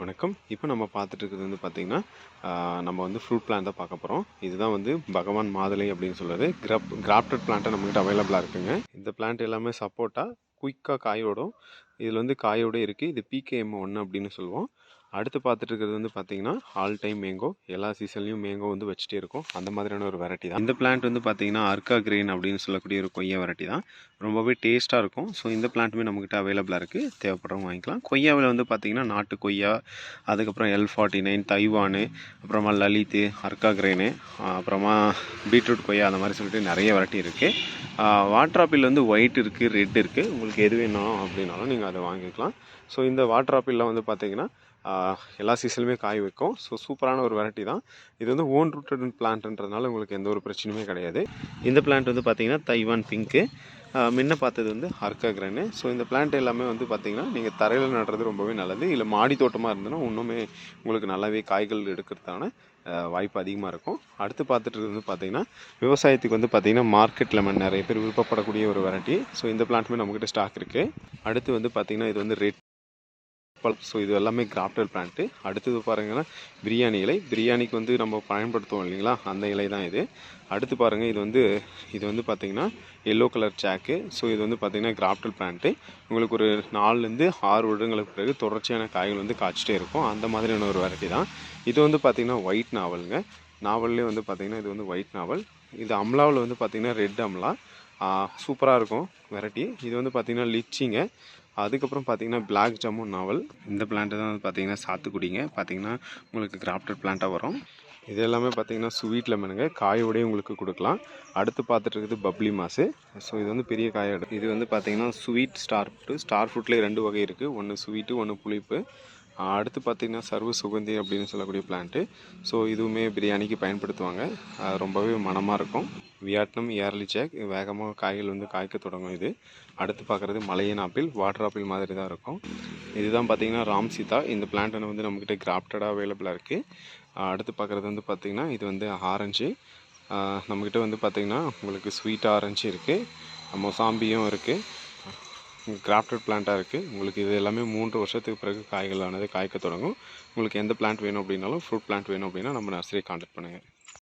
வணக்கம். இப்போ நம்ம பார்த்துட்டு இருக்கிறது வந்து பார்த்திங்கன்னா நம்ம வந்து ஃப்ரூட் பிளான் தான் பார்க்க போகிறோம் இதுதான் வந்து பகவான் மாதுளை அப்படின்னு சொல்கிறது கிராப் கிராஃப்டட் பிளான்ட்டை நம்மகிட்ட அவைலபிளாக இருக்குங்க. இந்த பிளான்ட் எல்லாமே சப்போர்ட்டாக குயிக்காக காயோடும் இதில் வந்து காயோட இருக்குது இது பிகேஎம் ஒன்று அப்படின்னு சொல்லுவோம். அடுத்து பார்த்துட்டு இருக்கிறது வந்து பார்த்தீங்கன்னா ஆல் டைம் மேங்கோ எல்லா சீசன்லையும் மேங்கோ வந்து வச்சுட்டே இருக்கும். அந்த மாதிரியான ஒரு வெரைட்டி தான். இந்த பிளான்ட் வந்து பார்த்தீங்கன்னா அர்க்கா கிரீன் அப்படின்னு சொல்லக்கூடிய ஒரு கொய்யா வெரைட்டி தான். ரொம்பவே டேஸ்ட்டாக இருக்கும். ஸோ இந்த பிளான்ட்டுமே நம்மக்கிட்ட அவைலபிளாக இருக்குது தேவைப்படுறவங்க வாங்கிக்கலாம். கொய்யாவில் வந்து பார்த்தீங்கன்னா நாட்டு கொய்யா அதுக்கப்புறம் எல் ஃபார்ட்டி நைன் தைவானு அப்புறமா லலித்து அர்க்கா கிரேனு அப்புறமா பீட்ரூட் கொய்யா அந்த மாதிரி சொல்லிட்டு நிறைய வெரைட்டி இருக்குது வாட்டர் ஆப்பிள் வந்து ஒயிட் இருக்குது ரெட் இருக்குது உங்களுக்கு எது வேணும் அப்படின்னாலும் நீங்கள் அதை வாங்கிக்கலாம். ஸோ இந்த வாட்டர் ஆப்பிளில் வந்து பார்த்தீங்கன்னா எல்லா சீசன்லையுமே காய் வைக்கும். ஸோ சூப்பரான ஒரு வெரைட்டி தான். இது வந்து ஓன் ரூட்டட் பிளான்ட்ன்றதுனால உங்களுக்கு எந்த ஒரு பிரச்சனையுமே கிடையாது. இந்த பிளான்ட் வந்து பார்த்தீங்கன்னா தைவான் பிங்க்கு முன்ன பார்த்தது வந்து அர்க்கா கிரானு. ஸோ இந்த பிளான்ட் எல்லாமே வந்து பார்த்திங்கன்னா நீங்கள் தரையில் நடுறது ரொம்பவே நல்லது. இல்லை மாடி தோட்டமாக இருந்ததுன்னா இன்னுமே உங்களுக்கு நல்லாவே காய்கள் எடுக்கிறதான வாய்ப்பு அதிகமாக இருக்கும். அடுத்து பார்த்துட்டு வந்து பார்த்தீங்கன்னா விவசாயத்துக்கு வந்து பார்த்திங்கன்னா மார்க்கெட் லெமன் நிறைய பேர் விருப்பப்படக்கூடிய ஒரு வெரைட்டி ஸோ இந்த பிளான்ட்டுமே நம்மக்கிட்ட ஸ்டாக் இருக்குது அடுத்து வந்து பார்த்திங்கன்னா இது வந்து ரெட் ஸோ இது எல்லாமே கிராஃப்டட் பிளான்ட்டு அடுத்தது பாருங்கன்னா பிரியாணி இலை. பிரியாணிக்கு வந்து நம்ம பயன்படுத்துவோம் இல்லைங்களா? அந்த இலை தான் இது. அடுத்து பாருங்கள் இது வந்து இது வந்து பார்த்தீங்கன்னா எல்லோ கலர் சாக்கு ஸோ இது வந்து பார்த்திங்கன்னா கிராஃப்டல் பிளான்ட்டு உங்களுக்கு ஒரு நாலுலேருந்து ஆறு வருடங்களுக்கு பிறகு தொடர்ச்சியான காய்கள் வந்து காய்ச்சிட்டே இருக்கும். அந்த மாதிரியான ஒரு வெரைட்டி தான். இது வந்து பார்த்திங்கன்னா ஒயிட் நாவலுங்க நாவல்லே வந்து பார்த்திங்கன்னா இது வந்து ஒயிட் நாவல் இது அம்லாவில் வந்து பார்த்திங்கன்னா ரெட் அம்லா. சூப்பராக இருக்கும் வெரைட்டி இது வந்து பார்த்திங்கன்னா லிச்சிங்க. அதுக்கப்புறம் பார்த்தீங்கன்னா பிளாக் ஜாமுன் நாவல் இந்த பிளான்ட்டு தான் வந்து பார்த்தீங்கன்னா சாத்துக்குடிங்க. பார்த்தீங்கன்னா உங்களுக்கு கிராஃப்டட் பிளான்ட்டாக வரும். இது எல்லாமே பார்த்தீங்கன்னா ஸ்வீட் லெமனுங்க காயோடய உங்களுக்கு கொடுக்கலாம். அடுத்து பார்த்துட்டு இருக்குது பப்ளி மாசு. ஸோ இது வந்து பெரிய காயோட இது வந்து பார்த்தீங்கன்னா ஸ்வீட் ஸ்டார் ஃப்ரூட் ஸ்டார் ஃப்ரூட்லேயே ரெண்டு வகை இருக்குது ஒன்று ஸ்வீட்டு ஒன்று புளிப்பு. அடுத்து பார்த்தீங்கன்னா சர்வ சுகந்தி அப்படின்னு சொல்லக்கூடிய பிளான்ட்டு ஸோ இதுவுமே பிரியாணிக்கு பயன்படுத்துவாங்க. ரொம்பவே மனமாக இருக்கும். வியட்நாம் ஏர்லி ஜேக் வேகமாக காய்கள் வந்து காய்க்க தொடங்கும் இது. அடுத்து பார்க்குறது மலையன் ஆப்பிள் வாட்டர் ஆப்பிள் மாதிரி தான் இருக்கும். இதுதான் பார்த்திங்கன்னா ராம் சீதா. இந்த பிளான்ட் வந்து நம்மக்கிட்ட கிராப்டடாக அவைலபிளாக இருக்குது அடுத்து பார்க்குறது வந்து பார்த்திங்கன்னா இது வந்து ஆரஞ்சு. நம்மக்கிட்ட வந்து பார்த்திங்கன்னா உங்களுக்கு ஸ்வீட் ஆரஞ்சு இருக்குது மொசாம்பியும் இருக்குது கிராஃப்டட் பிளான்ட்டாக இருக்குது உங்களுக்கு இது எல்லாமே மூன்று வருஷத்துக்கு பிறகு காய்களானது காய்க்க தொடங்கும். உங்களுக்கு எந்த பிளான்ட் வேணும் அப்படின்னாலும் ஃப்ரூட் பிளான்ட் வேணும் அப்படின்னா நம்ம நர்சரியை காண்டாக்ட் பண்ணுங்கள்